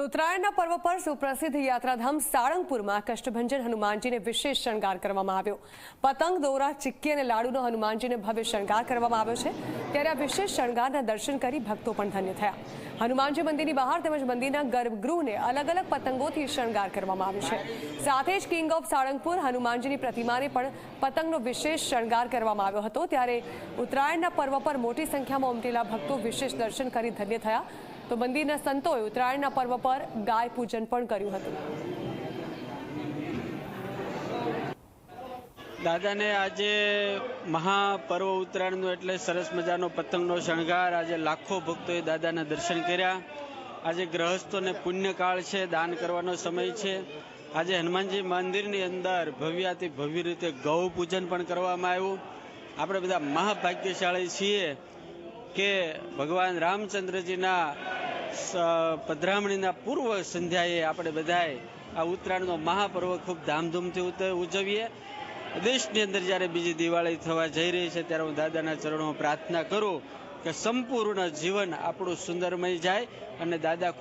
તો ઉત્તરાયણના પર્વ પર સુપ્રસિદ્ધ યાત્રાધામ સાળંગપુરમાં કષ્ટભંજન હનુમાનજીને વિશેષ શણગાર કરવામાં આવ્યો. પતંગ, દોરા, ચિક્કી અને લાડુનો હનુમાનજીને ભવ્ય શણગાર કરવામાં આવ્યો છે. ત્યારે આ વિશેષ શણગારના દર્શન કરી ભક્તો પણ ધન્ય થયા. હનુમાનજી મંદિરની બહાર તેમજ મંદિરના ગર્ભગૃહને અલગ અલગ પતંગોથી શણગાર કરવામાં આવ્યો છે. સાથે જ કિંગ ઓફ સાળંગપુર હનુમાનજીની પ્રતિમાને પણ પતંગનો વિશેષ શણગાર કરવામાં આવ્યો હતો. ત્યારે ઉત્તરાયણના પર્વ પર મોટી સંખ્યામાં ઉમટેલા ભક્તો વિશેષ દર્શન કરી ધન્ય થયા. તો મંદિરના સંતોએ ઉત્તરાયણના પર્વ પર ગાય પૂજન પણ કર્યું હતું. દાદાને આજે મહાપર્વ ઉત્તરાયણનો એટલે સરસ મજાનો પતંગનો શણગાર. આજે લાખો ભક્તોએ દાદાના દર્શન કર્યા. આજે ગ્રહસ્થોને પુણ્યકાળ છે, દાન કરવાનો સમય છે. આજે હનુમાનજી મંદિરની અંદર ભવ્યાથી ભવ્ય રીતે ગૌ પૂજન પણ કરવામાં આવ્યું. આપણે બધા મહાભાગ્યશાળી છીએ કે ભગવાન રામચંદ્રજીના પધરામણીના પૂર્વ સંધ્યાએ આપણે બધાએ આ ઉત્તરાયણનો મહાપર્વ ખૂબ ધામધૂમથી ઉજવીએ. દેશની અંદર જ્યારે બીજી દિવાળી થવા જઈ રહી છે, ત્યારે હું દાદાના ચરણોમાં પ્રાર્થના કરું કે સંપૂર્ણ જીવન આપણું સુંદરમય જાય અને દાદા